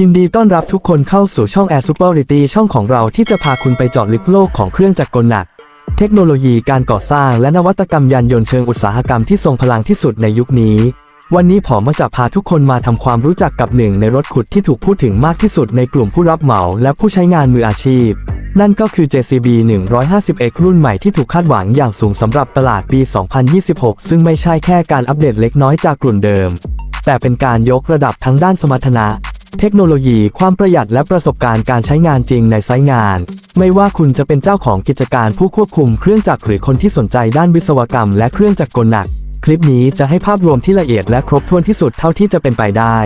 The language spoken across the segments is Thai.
ยินดีต้อนรับทุกคนเข้าสู่ช่อง Air Superiority ช่องของเราที่จะพาคุณไปเจาะลึกโลกของเครื่องจักรกลหนัก เทคโนโลยีการก่อสร้างและนวัตกรรมยานยนต์เชิงอุตสาหกรรมที่ทรงพลังที่สุดในยุคนี้ วันนี้ผมมาจะพาทุกคนมาทำความรู้จักกับหนึ่งในรถขุดที่ถูกพูดถึงมากที่สุดในกลุ่มผู้รับเหมาและผู้ใช้งานมืออาชีพ นั่นก็คือ JCB 150X รุ่นใหม่ที่ถูกคาดหวังอย่างสูงสำหรับตลาดปี 2026 ซึ่งไม่ใช่แค่การอัปเดตเล็กน้อยจากกลุ่นเดิม แต่เป็นการยกระดับทั้งด้านสมรรถนะ เทคโนโลยีความประหยัดและประสบการณ์การใช้งานจริงในไซต์งาน ไม่ว่าคุณจะเป็นเจ้าของกิจการผู้ควบคุมเครื่องจักรหรือคนที่สนใจด้านวิศวกรรมและเครื่องจักรกลหนัก คลิปนี้จะให้ภาพรวมที่ละเอียดและครบถ้วนที่สุดเท่าที่จะเป็นไปได้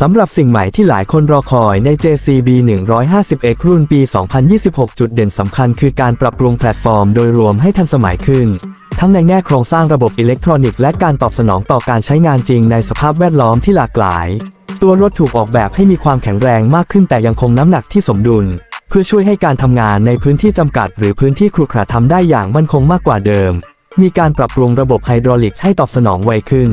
สำหรับสิ่งใหม่ที่หลายคนรอคอยใน JCB 150X รุ่นปี 2026 จุดเด่นสำคัญคือการปรับปรุงแพลตฟอร์มโดยรวมให้ทันสมัยขึ้น ทั้งในแง่โครงสร้างระบบอิเล็กทรอนิกส์และการตอบสนองต่อการใช้งานจริงในสภาพแวดล้อมที่หลากหลาย ตัวรถถูกออกแบบให้มีความแข็งแรงมากขึ้นแต่ยังคงน้ำหนักที่สมดุล เพื่อช่วยให้การทำงานในพื้นที่จำกัด หรือพื้นที่ครุขระทำได้อย่างมั่นคงมากกว่าเดิม มีการปรับปรุงระบบไฮดรอลิกให้ตอบสนองไวขึ้น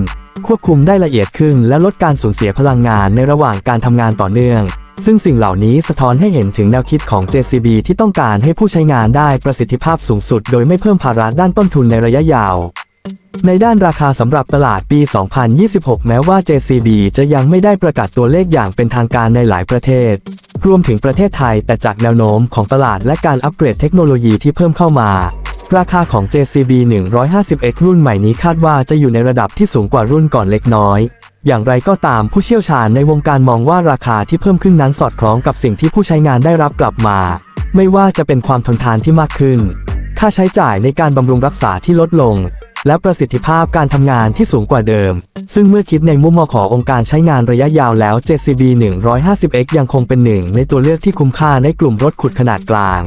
ควบคุมได้ละเอียดขึ้น และลดการสูญเสียพลังงานในระหว่างการทำงานต่อเนื่อง ซึ่งสิ่งเหล่านี้สะท้อนให้เห็นถึงแนวคิดของ JCB ที่ต้องการให้ผู้ใช้งานได้ประสิทธิภาพสูงสุด โดยไม่เพิ่มภาระด้านต้นทุนในระยะยาว ในด้านราคาสำหรับตลาดปี 2026 แม้ว่า JCB จะยังไม่ได้ประกาศตัวเลขอย่างเป็นทางการในหลายประเทศ รวมถึงประเทศไทยแต่จากแนวโน้มของตลาดและการอัปเกรดเทคโนโลยีที่เพิ่มเข้ามา ราคาของ JCB 150X รุ่นใหม่นี้คาดว่าจะอยู่ในระดับที่สูงกว่ารุ่นก่อนเล็กน้อย อย่างไรก็ตามผู้เชี่ยวชาญในวงการมองว่าราคาที่เพิ่มขึ้นนั้นสอดคล้องกับสิ่งที่ผู้ใช้งานได้รับกลับมา ไม่ว่าจะเป็นความทนทานที่มากขึ้น ค่าใช้จ่ายในการบำรุงรักษาที่ลดลง และประสิทธิภาพการทำงานที่สูงกว่าเดิม ซึ่งเมื่อคิดในมุมมองขององค์การใช้งานระยะยาวแล้ว JCB 150X ยังคงเป็นหนึ่งในตัวเลือกที่คุ้มค่าในกลุ่มรถขุดขนาดกลาง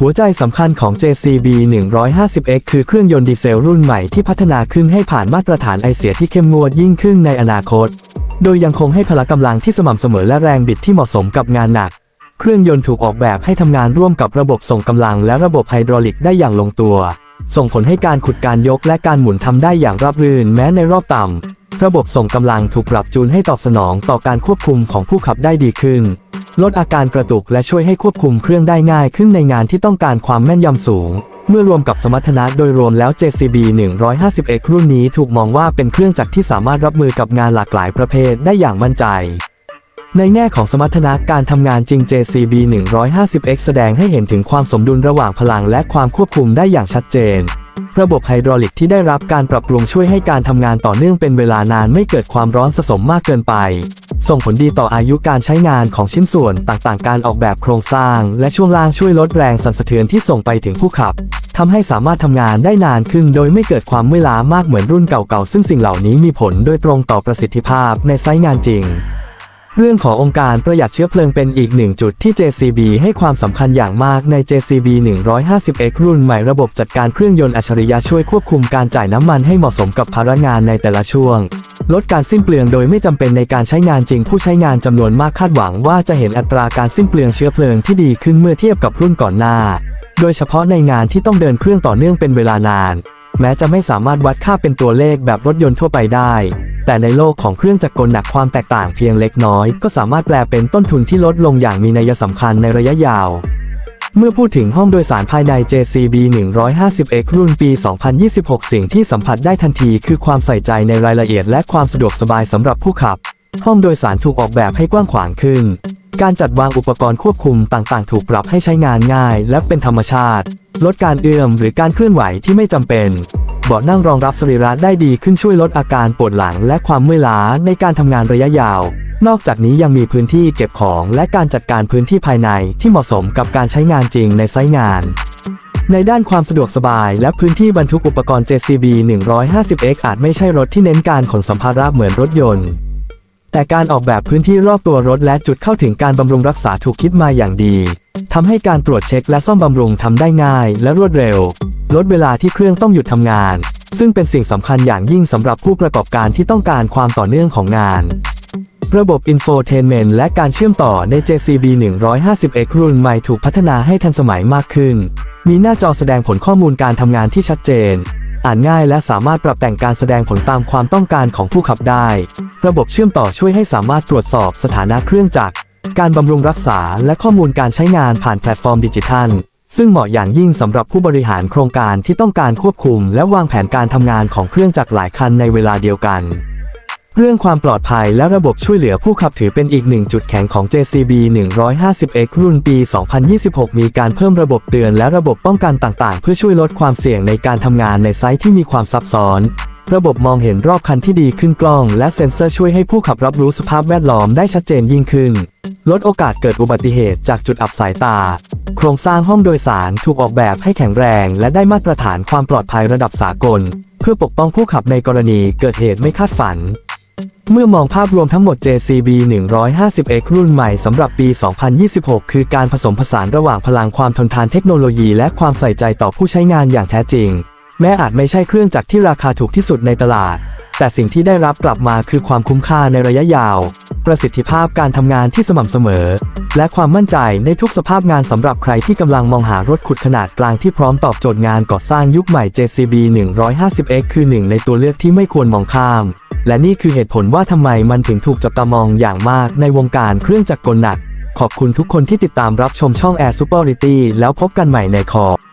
หัวใจสำคัญของ JCB 150X คือเครื่องยนต์ดีเซลรุ่นใหม่ที่พัฒนาขึ้นให้ผ่านมาตรฐานไอเสียที่เข้มงวดยิ่งขึ้นในอนาคต โดยยังคงให้พละกำลังที่สม่ำเสมอและแรงบิดที่เหมาะสมกับงานหนัก เครื่องยนต์ถูกออกแบบให้ทำงานร่วมกับระบบส่งกำลังและระบบไฮดรอลิกได้อย่างลงตัว ส่งผลให้การขุดการยกและการหมุนทำได้อย่างราบรื่นแม้ในรอบต่ำ ระบบส่งกำลังถูกปรับจูนให้ตอบสนองต่อการควบคุมของผู้ขับได้ดีขึ้น ลดอาการกระตุกและช่วยให้ควบคุมเครื่องได้ง่ายขึ้นในงานที่ต้องการความแม่นยำสูง เมื่อรวมกับสมรรถนะโดยรวมแล้ว JCB 150X รุ่นนี้ถูกมองว่าเป็นเครื่องจักรที่สามารถรับมือกับงานหลากหลายประเภทได้อย่างมั่นใจ ในแง่ของสมรรถนะการทำงานจริง JCB 150X แสดงให้เห็นถึงความสมดุลระหว่างพลังและความควบคุมได้อย่างชัดเจน ระบบไฮดรอลิกที่ได้รับการปรับปรุงช่วยให้การทำงานต่อเนื่องเป็นเวลานานไม่เกิดความร้อนสะสมมากเกินไป ส่งผลดีต่ออายุการใช้งานของชิ้นส่วนต่างๆ การออกแบบโครงสร้าง และช่วงล่างช่วยลดแรงสั่นสะเทือนที่ส่งไปถึงผู้ขับทำให้สามารถทำงานได้นานขึ้นโดยไม่เกิดความเมื่อยล้ามากเหมือนรุ่นเก่าๆ ซึ่งสิ่งเหล่านี้มีผลโดยตรงต่อประสิทธิภาพในไซต์งานจริง เรื่องขององค์การประหยัดเชื้อเพลิงเป็นอีกหนึ่งจุดที่ JCB ให้ความสำคัญอย่างมากใน JCB 150X รุ่นใหม่ระบบจัดการเครื่องยนต์อัจฉริยะช่วยควบคุมการจ่ายน้ำมันให้เหมาะสมกับภาระงานในแต่ละช่วง ลดการสิ้นเปลืองโดยไม่จำเป็นในการใช้งานจริงผู้ใช้งานจำนวนมากคาดหวังว่าจะเห็นอัตราการสิ้นเปลืองเชื้อเพลิงที่ดีขึ้นเมื่อเทียบกับรุ่นก่อนหน้า โดยเฉพาะในงานที่ต้องเดินเครื่องต่อเนื่องเป็นเวลานาน แม้จะไม่สามารถวัดค่าเป็นตัวเลขแบบรถยนต์ทั่วไปได้ แต่ในโลกของเครื่องจักรกลหนักความแตกต่างเพียงเล็กน้อย ก็สามารถแปลเป็นต้นทุนที่ลดลงอย่างมีนัยสำคัญในระยะยาว เมื่อพูดถึงห้องโดยสารภายใน JCB 150X รุ่นปี 2026 สิ่งที่สัมผัสได้ทันทีคือความใส่ใจในรายละเอียดและความสะดวกสบายสำหรับผู้ขับ ห้องโดยสารถูกออกแบบให้กว้างขวางขึ้น การจัดวางอุปกรณ์ควบคุมต่างๆ ถูกปรับให้ใช้งานง่าย และเป็นธรรมชาติ ลดการเอื้อมหรือการเคลื่อนไหวที่ไม่จำเป็น บาะนั่งรองรับสรีระได้ดีขึ้นช่วยลดอาการปวดหลังและความเมื่อยล้าในการทำงานระยะยาว นอกจากนี้ยังมีพื้นที่เก็บของและการจัดการพื้นที่ภายในที่เหมาะสมกับการใช้งานจริงในไซต์งาน ในด้านความสะดวกสบายและพื้นที่บรรทุกอุปกรณ์ JCB 150X อาจไม่ใช่รถที่เน้นการขนสัมภาระเหมือนรถยนต์ แต่การออกแบบพื้นที่รอบตัวรถและจุดเข้าถึงการบำรุงรักษาถูกคิดมาอย่างดีทำให้การตรวจเช็คและซ่อมบำรุงทำได้ง่ายและรวดเร็ว ลดเวลาที่เครื่องต้องหยุดทำงาน ซึ่งเป็นสิ่งสำคัญอย่างยิ่งสำหรับผู้ประกอบการที่ต้องการความต่อเนื่องของงาน ระบบ Infotainment และการเชื่อมต่อใน JCB 150X รุ่นใหม่ถูกพัฒนาให้ทันสมัยมากขึ้น มีหน้าจอแสดงผลข้อมูลการทำงานที่ชัดเจน อ่านง่ายและสามารถปรับแต่งการแสดงผลตามความต้องการของผู้ขับได้ ระบบเชื่อมต่อช่วยให้สามารถตรวจสอบสถานะเครื่องจักรการบำรุงรักษาและข้อมูลการใช้งานผ่านแพลตฟอร์มดิจิทัล ซึ่งเหมาะอย่างยิ่งสำหรับผู้บริหารโครงการที่ต้องการควบคุม และวางแผนการทำงานของเครื่องจักรหลายคันในเวลาเดียวกัน เรื่องความปลอดภัยและระบบช่วยเหลือผู้ขับถือเป็นอีกหนึ่งจุดแข็งของ JCB 150X รุ่นปี 2026 มีการเพิ่มระบบเตือนและระบบป้องกันต่างๆ เพื่อช่วยลดความเสี่ยงในการทำงานในไซต์ที่มีความซับซ้อน ระบบมองเห็นรอบคันที่ดีขึ้นกล้อง และเซ็นเซอร์ช่วยให้ผู้ขับรับรู้สภาพแวดล้อมได้ชัดเจนยิ่งขึ้น ลดโอกาสเกิดอุบัติเหตุจากจุดอับสายตา โครงสร้างห้องโดยสารถูกออกแบบให้แข็งแรง และได้มาตรฐานความปลอดภัยระดับสากล เพื่อปกป้องผู้ขับในกรณีเกิดเหตุไม่คาดฝัน เมื่อมองภาพรวมทั้งหมด JCB 150X รุ่นใหม่สำหรับปี 2026 คือการผสมผสานระหว่างพลังความทนทานเทคโนโลยี และความใส่ใจต่อผู้ใช้งานอย่างแท้จริง แม้อาจไม่ใช่เครื่องจักรที่ราคาถูกที่สุดในตลาด แต่สิ่งที่ได้รับกลับมาคือความคุ้มค่าในระยะยาว ประสิทธิภาพการทำงานที่สม่ำเสมอ และความมั่นใจในทุกสภาพงานสำหรับใครที่กำลังมองหารถขุดขนาดกลางที่พร้อมตอบโจทย์งานก่อสร้างยุคใหม่ JCB 150X คือหนึ่งในตัวเลือกที่ไม่ควรมองข้าม และนี่คือเหตุผลว่าทำไมมันถึงถูกจับตามองอย่างมากในวงการเครื่องจักรกลหนัก ขอบคุณทุกคนที่ติดตามรับชมช่อง Air Superiority แล้วพบกันใหม่ในคอ